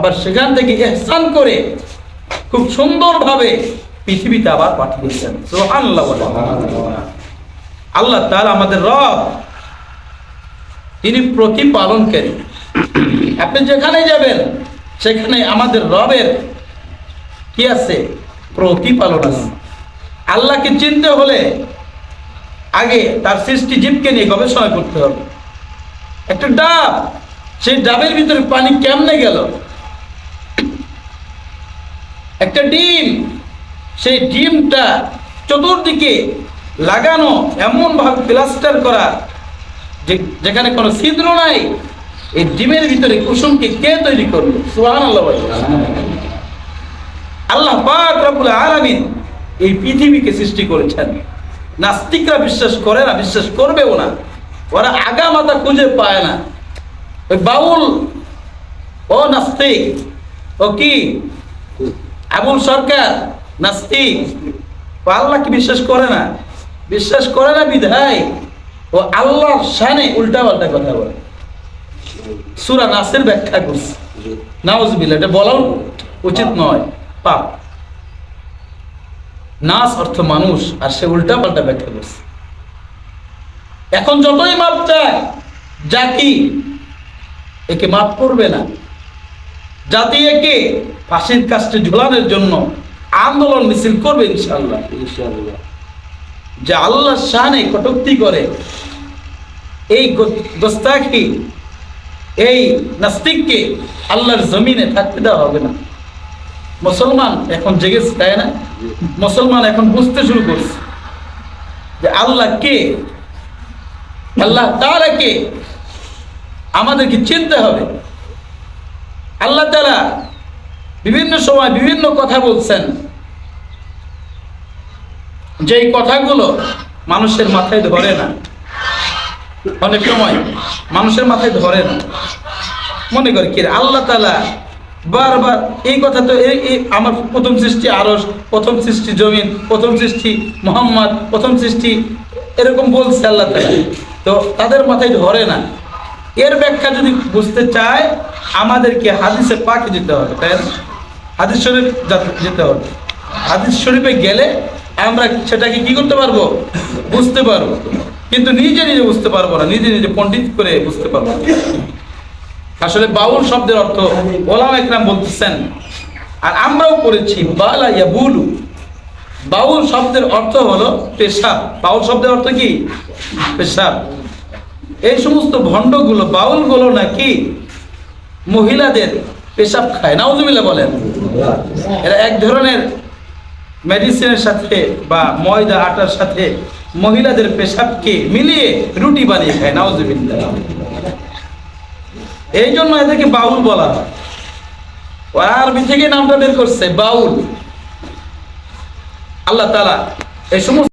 আবার সেখান থেকে এহসান করে খুব সুন্দরভাবে পৃথিবীতে আবার পাঠিয়েছেন বলেন। আল্লাহ তার আমাদের রব, তিনি প্রতিপালনকারী। আপনি যেখানে যাবেন, সেখানে আমাদের রবের কি আছে? প্রতিপালন আছে। আল্লাহকে চিনতে হলে আগে তার সৃষ্টি জীবকে নিয়ে গবেষণা করতে হবে। একটা ডাব, সেই ডাবের ভিতরে পানি কেমনে গেল? একটা ডিম, সেই ডিমটা চতুর্দিকে লাগানো এমন ভাবে প্লাস্টার করা, যে যেখানে কোনো ছিদ্র নাই, এই ডিমের ভিতরে কুসুমকে কে তৈরি করল? সুবহানাল্লাহ বলে। আল্লাহ পাক আলামিন এই পৃথিবীকে সৃষ্টি করেছেন। নাস্তিকরা বিশ্বাস করে না, বিশ্বাস করবেও না। ওরা আগা মাথা খুঁজে পায় না। ওই বাউল, ও নাস্তিক, ও কি? আবুল সরকার, নাস্তিক আল্লাহকে বিশ্বাস করে না। বিশ্বাস করে না বিধায় ও আল্লাহর শানে উল্টা পাল্টা কথা বলে। সুরা নাসের ব্যাখ্যা করছে। নাউজবিল্লা এটা উচিত নয়, পাপ। নাস অর্থ মানুষ, আর সে উল্টা পাল্টা ব্যাখ্যা করছে। এখন যতই মাপ চায়, জাতি একে মাপ করবে না। জাতি একে ফাঁসির কাজটি ঝোলানোর জন্য আন্দোলন মিছিল করবে ইনশাল্লাহ ইনশাল্লাহ যে আল্লাহ শাহানে কটুক্তি করে এই গো- গোস্তাখি এই নাস্তিককে আল্লাহর জমিনে থাকতে দেওয়া হবে না। মুসলমান এখন জেগেছে তাই না? মুসলমান এখন বুঝতে শুরু করছে যে আল্লাহ কে? আল্লাহ তারা কে? আমাদেরকে চিনতে হবে। আল্লাহ তারা বিভিন্ন সময় বিভিন্ন কথা বলছেন। যেই কথাগুলো মানুষের মাথায় ধরে না। অনেক সময় মানুষের মাথায় ধরে না। মনে করে কি আল্লাহ তালা বারবার এই কথা তো এই আমার প্রথম সৃষ্টি আরস প্রথম সৃষ্টি জমিন, প্রথম সৃষ্টি মোহাম্মদ, প্রথম সৃষ্টি এরকম বলছে আল্লাহ তালা তো তাদের মাথায় ধরে না। এর ব্যাখ্যা যদি বুঝতে চায়, আমাদেরকে হাদিসে পাকে যেতে হবে, তাই হাদিস শরীফ যাতে- যেতে হবে। হাদিস শরীফে গেলে আমরা সেটাকে কি করতে পারব? বুঝতে পারব। কিন্তু নিজে নিজে বুঝতে পারব না, নিজে নিজে পণ্ডিত করে বুঝতে পারব আসলে বাউল শব্দের অর্থ ওলাম একরাম বলতেছেন, আর আমরাও পড়েছি, বালা ইয়া বুলু বাউল শব্দের অর্থ হলো পেশাব। বাউল শব্দের অর্থ কি? পেশাব। এই সমস্ত ভণ্ডগুলো, বাউলগুলো নাকি মহিলাদের পেশাব খায়। নাউজুবিল্লাহ বলেন। এরা এক ধরনের মেডিসিনের সাথে বা ময়দা, আটার সাথে মহিলাদের পেশাবকে মিলিয়ে রুটি বানিয়ে খায়, নাউজুবিল্লাহ। এই জন্য এদেরকে বাউল বলা হয়। আরবি থেকে নামটা বের করছে, বাউল। আল্লাহ তালা এই সমস্ত